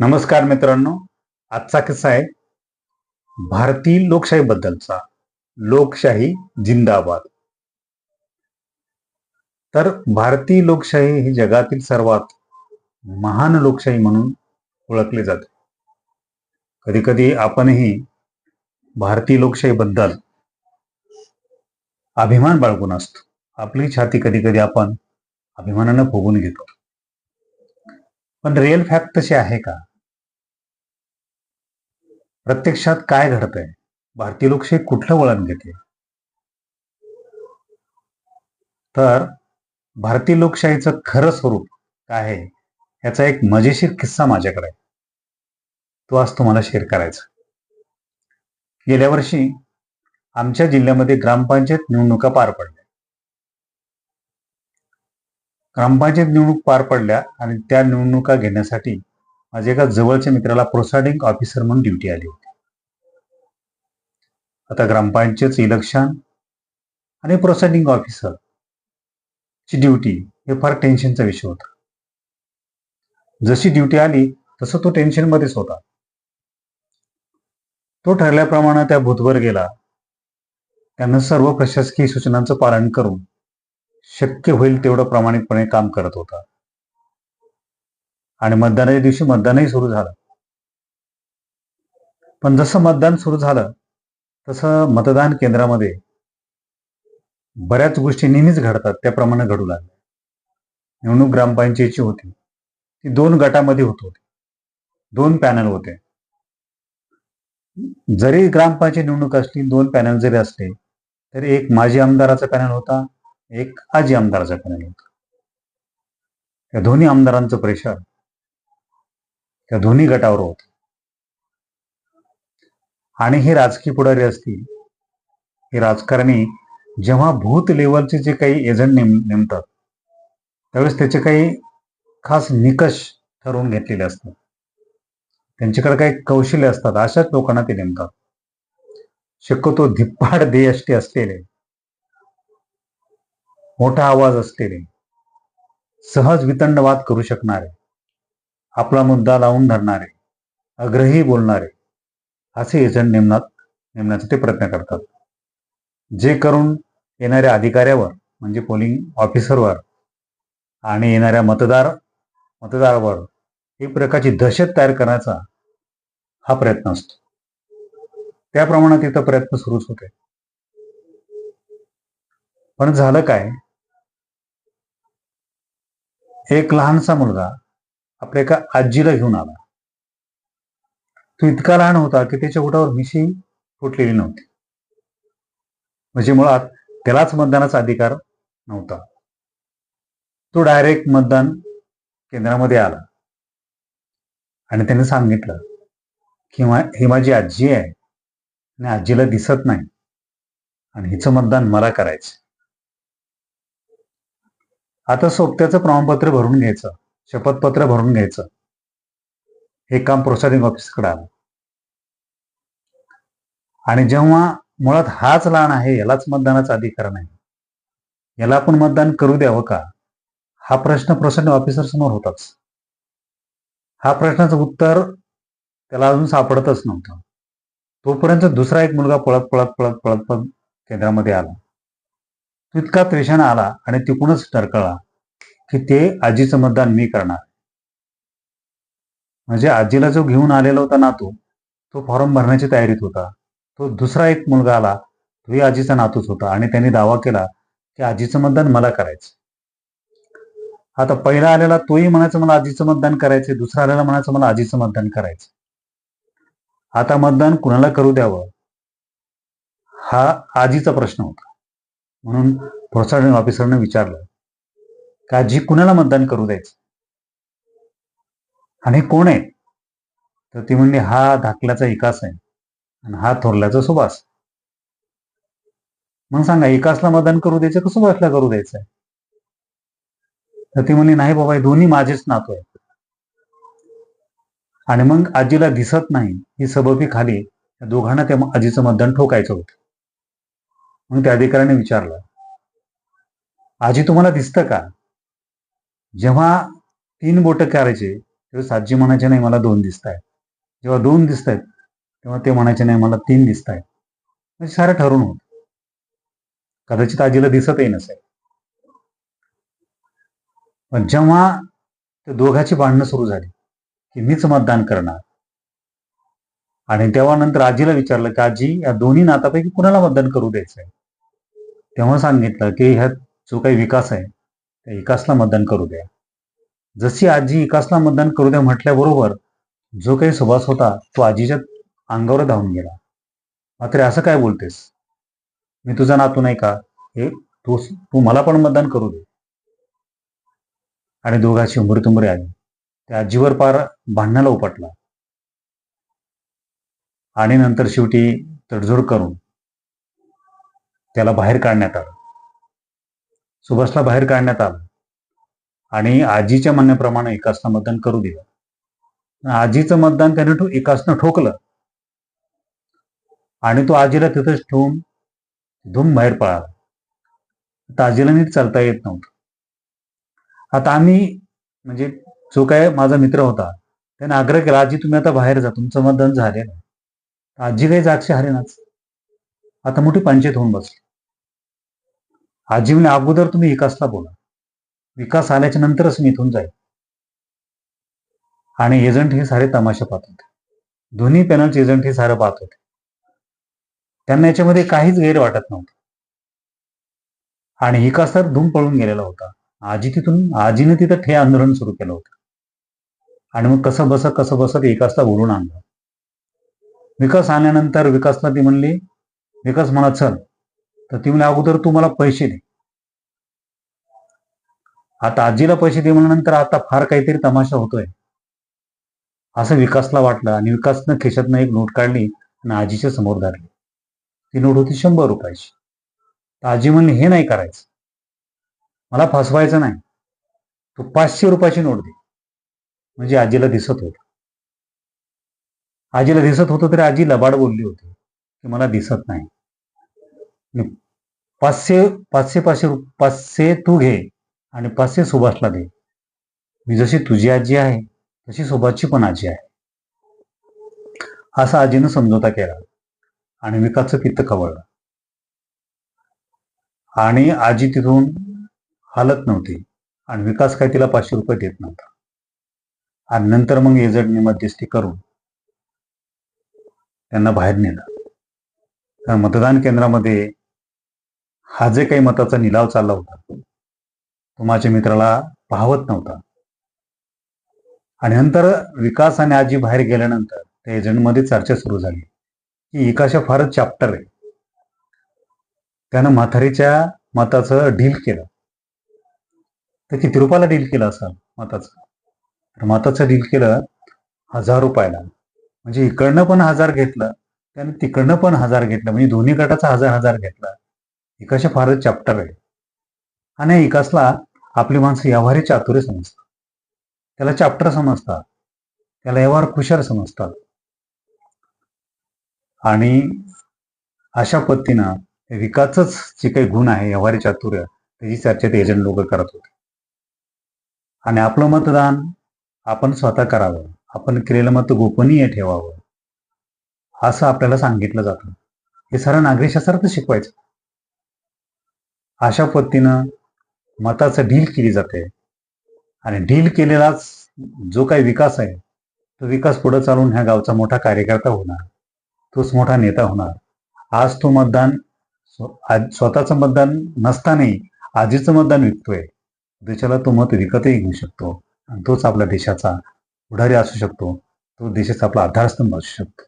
नमस्कार मित्रांनो. आजचा किस्सा आहे भारतीय लोकशाही बद्दलचा लोकशाही जिंदाबाद. तर भारतीय लोकशाही ही जगातील सर्वात महान लोकशाही म्हणून ओळखली जाते. कधी कधी आपणही भारतीय लोकशाही बद्दल अभिमान बाळगून असतो. आपली छाती कधी कधी आपण अभिमानानं फुगून घेतो. पण रिअल फॅक्ट तशी आहे का? प्रत्यक्षात काय घडतंय? भारतीय लोकशाही कुठलं वळण घेते तर भारतीय लोकशाहीचं खरं स्वरूप काय आहे? याचा एक मजेशीर किस्सा माझ्याकडे आहे. तो आज तुम्हाला शेअर करायचा गेल्या वर्षी आमच्या जिल्ह्यामध्ये ग्रामपंचायत निवडणुका पार पडल्या. ग्रामपंचायत निवडणूक पार पडल्या आणि त्या निवडणुका घेण्यासाठी माझ्या एका जवळच्या मित्राला प्रोसायडिंग ऑफिसर म्हणून ड्युटी आली होती. आता ग्रामपंचायतचं इलेक्शन आणि प्रोसायडिंग ऑफिसर ची ड्युटी हे फार टेन्शनचा विषय होता. जशी ड्युटी आली तसं तो टेन्शन मध्येच होता. तो ठरल्याप्रमाणे त्या भूतवर गेला. त्यानं सर्व प्रशासकीय सूचनांचं पालन करून शक्य होईल तेवढं प्रामाणिकपणे काम करत होता. आणि मतदानाच्या दिवशी मतदानही सुरू झालं. पण जसं मतदान सुरू झालं तसं मतदान केंद्रामध्ये बऱ्याच गोष्टी नेहमीच घडतात. त्याप्रमाणे घडू लागल्या. निवडणूक ग्रामपंचायतीची होती. ती दोन गटामध्ये होत होती. दोन पॅनल होते. जरी ग्रामपंचायत निवडणूक असली दोन पॅनल जरी असले तरी एक माजी आमदाराचा पॅनल होता एक आजी आमदाराचा पॅनल होता. या दोन्ही आमदारांचं प्रेशर त्या दोन्ही गटावर होत. आणि हे राजकीय पुढारी असतील हे राजकारणी जेव्हा भूत लेवलचे जे काही एजंट नेम नेमतात त्यावेळेस त्याचे काही खास निकष ठरवून घेतलेले असतात. त्यांच्याकडे काही कौशल्य असतात अशाच लोकांना ते नेमतात. शक्यतो धिप्पाड देयष्टी असलेले मोठा आवाज असलेले सहज वितंडवाद करू शकणारे आपला मुद्दा लावून धरणारे अग्रही बोलणारे असे एजंट नेमण्यात नेमण्याचा ते प्रयत्न करतात. जे करून येणाऱ्या अधिकाऱ्यावर म्हणजे पोलिंग ऑफिसरवर आणि येणाऱ्या मतदार मतदारावर एक प्रकारची दहशत तयार करण्याचा हा प्रयत्न असतो. त्या प्रमाणात तिथं प्रयत्न सुरूच होते. पण झालं काय? एक लहानसा मुलगा आपल्या एका आजीला घेऊन आला. तो इतका लहान होता की त्याच्या ओठावर मिशी फुटलेली नव्हती. म्हणजे मुळात त्यालाच मतदानाचा अधिकार नव्हता. तो डायरेक्ट मतदान केंद्रामध्ये आला. आणि त्याने सांगितलं की ही माझी आजी आहे. आणि आजीला दिसत नाही. आणि हिचं मतदान मला करायचं आता सोबत्याचं प्रमाणपत्र भरून घ्यायचं. शपथपत्र भरून घ्यायचं. हे काम प्रोसायडिंग ऑफिसकडे आलं. आणि जेव्हा मुळात हाच लहान आहे यालाच मतदानाचा अधिकार नाही. याला आपण मतदान करू द्यावं का? हा प्रश्न प्रोसायडिंग ऑफिसर समोर होताच. हा प्रश्नाचं उत्तर त्याला अजून सापडतच नव्हतं. तोपर्यंत दुसरा एक मुलगा पळत पळत पळत पळत पळत केंद्रामध्ये आला. तो इतका आला आणि तिकूनच टरकळला. की ते आजीचं मतदान मी करणार. म्हणजे आजीला जो घेऊन आलेला होता नातू तो फॉर्म भरण्याची तयारीत होता. तो दुसरा एक मुलगा आला तोही आजीचा नातूच होता आणि त्यांनी दावा केला की आजीचं मतदान मला करायचं. आता पहिला आलेला तोही म्हणायचं मला आजीचं मतदान करायचं दुसरा आलेला म्हणायचं मला आजीचं मतदान करायचं आता मतदान कुणाला करू द्यावं? हा आजीचा प्रश्न होता. म्हणून प्रोसायडिंग ऑफिसरने विचारलं का आजी कुणाला मतदान करू द्यायचं? आणि कोण आहे? तर ती म्हणली हा धाकल्याचा विकास आहे आणि हा थोरल्याचा सुभाष. मग सांगा विकासला मतदान करू द्यायचं का सुभाषला करू द्यायचं? तर ती म्हणली नाही बाबा हे दोन्ही माझेच नातू आहे आणि मग आजीला दिसत नाही ही सबबी खाली दोघांना त्या आजीचं मतदान ठोकायचं होतं. मग त्या अधिकाऱ्याने विचारलं आजी तुम्हाला दिसतं का? जेव्हा तीन बोट करायचे तेव्हा सातजी म्हणायचे नाही मला दोन दिसत आहेत जेव्हा दोन दिसत आहेत तेव्हा ते म्हणायचे नाही मला तीन दिसत आहेत म्हणजे सारं ठरून होत. कदाचित आजीला दिसतही नसेल. पण जेव्हा त्या दोघाची भांडणं सुरू झाली की मीच मतदान करणार. आणि तेव्हा नंतर आजीला विचारलं की आजी या दोन्ही नातापैकी कुणाला मतदान करू द्यायचं आहे तेव्हा सांगितलं की ह्यात जो काही विकास आहे विकासला मतदान करू द्या. जशी आजी विकासला मतदान करू द्या म्हटल्याबरोबर जो काही सुभाष होता तो आजीच्या अंगावर धावून गेला. मात्र असं काय बोलतेस? मी तुझा नातू नाही का? हे तू तू मला पण मतदान करू दे. आणि दोघांची उंबरी तुंबरी आली. त्या आजीवर पार भांडणाला उपटला. आणि नंतर शेवटी तडजोड करून त्याला बाहेर काढण्यात आलं. सुभाषला बाहेर काढण्यात आलं. आणि आजीच्या म्हणण्याप्रमाणे एकासनं मतदान करू दिलं. आजीचं मतदान त्याने ठो एकासनं ठोकलं. आणि तो आजीला तिथंच ठेवून धूम बाहेर पळाला. आता आजीला नीट चालता येत नव्हतं. आता आम्ही म्हणजे जो काय माझा मित्र होता त्याने आग्रह केला आजी तुम्ही आता बाहेर जा तुमचं मतदान झालेलं आजी काही जागशी हरेनाच. आता मोठी पंचायत होऊन बसली. आजीवने अगोदर तुम्ही विकासला बोला. विकास आल्याच्या नंतरच मी इथून जाईल आणि एजंट हे सारे तमाशा पाहत होते. दोन्ही पॅनलचे एजंट हे सारं पाहत होते. त्यांना याच्यामध्ये काहीच गैर वाटत नव्हतं. आणि विकास तर धूम पळून गेलेला होता. आजी तिथून आजीने तिथं ठे आंदोलन सुरू केलं होतं. आणि मग कसं बसत कसं बसत विकासला बोलून आणलं. विकास आल्यानंतर विकासला ती म्हणली विकास म्हणा चल. तर ती म्हणे अगोदर तू मला पैसे दे. आता आजीला पैसे दे म्हणल्यानंतर आता फार काहीतरी तमाशा होतोय. असं विकासला वाटलं आणि विकासनं खिशातनं एक नोट काढली आणि आजीच्या समोर धरली. ती नोट होती शंभर रुपयाची. तर आजी म्हणली हे नाही करायचं. मला फसवायचं नाही. तू पाचशे रुपयाची नोट दे. म्हणजे आजीला दिसत होत. आजीला दिसत होतं तरी आजी लबाड बोलली होती की मला दिसत नाही. मी पाचशे पाचशे पाचशे रु- पाचशे तू घे आणि पाचशे सुभाषला दे. मी जशी तुझी आजी आहे तशी सुभाषची पण आजी आहे. असा आजीनं समजोता केला आणि विकासचं पित्त खवळलं. आणि आजी तिथून हालत नव्हती आणि विकास काय तिला पाचशे रुपये देत नव्हता. आणि नंतर मग एजंटने मध्यस्थी करून त्यांना बाहेर नेलं. तर मतदान केंद्रामध्ये हा जे काही मताचा निलाव चालला होता तो माझ्या मित्राला पाहवत नव्हता. आणि नंतर विकास आणि आजी बाहेर गेल्यानंतर त्या एजंटमध्ये चर्चा सुरू झाली की एकाशा फारच चॅप्टर आहे. त्यानं म्हातारीच्या मताचं डील केलं. तर किती रुपयाला डील केलं असं मताचं? तर मताचं डील केलं हजार रुपयाला. म्हणजे इकडनं पण हजार घेतलं त्याने तिकडनं पण हजार घेतलं. म्हणजे दोन्ही गटाचा हजार हजार घेतला. विकासच्या फारच चॅप्टर आहे. आणि विकासला आपली माणसं व्यवहारी चातुर्य समजतात. त्याला चॅप्टर समजतात. त्याला व्यवहार कुशल समजतात. आणि अशा पद्धतीनं विकासच जे काही गुण आहे व्यवहारी चातुर्य त्याची चर्चा ते एजंट लोक करत होते. आणि आपलं मतदान आपण स्वतः करावं. आपण केलेलं मत गोपनीय ठेवावं. असं आपल्याला सांगितलं जातं. हे सर्व नागरिक शास्त्रात शिकवायचं. अशा पद्धतीनं मताचं डील केली जाते. आणि डील केलेलाच जो काही विकास आहे तो विकास पुढे चालून ह्या गावचा मोठा कार्यकर्ता होणार तोच मोठा नेता होणार. आज तो मतदान स्व- आज स्वतःचं मतदान नसतानाही आजीचं मतदान विकतोय. देशाला तो मत विकतही घेऊ शकतो. आणि तोच आपल्या देशाचा पुढारी असू शकतो. तो देशाचा आपला आधारस्तंभ असू शकतो.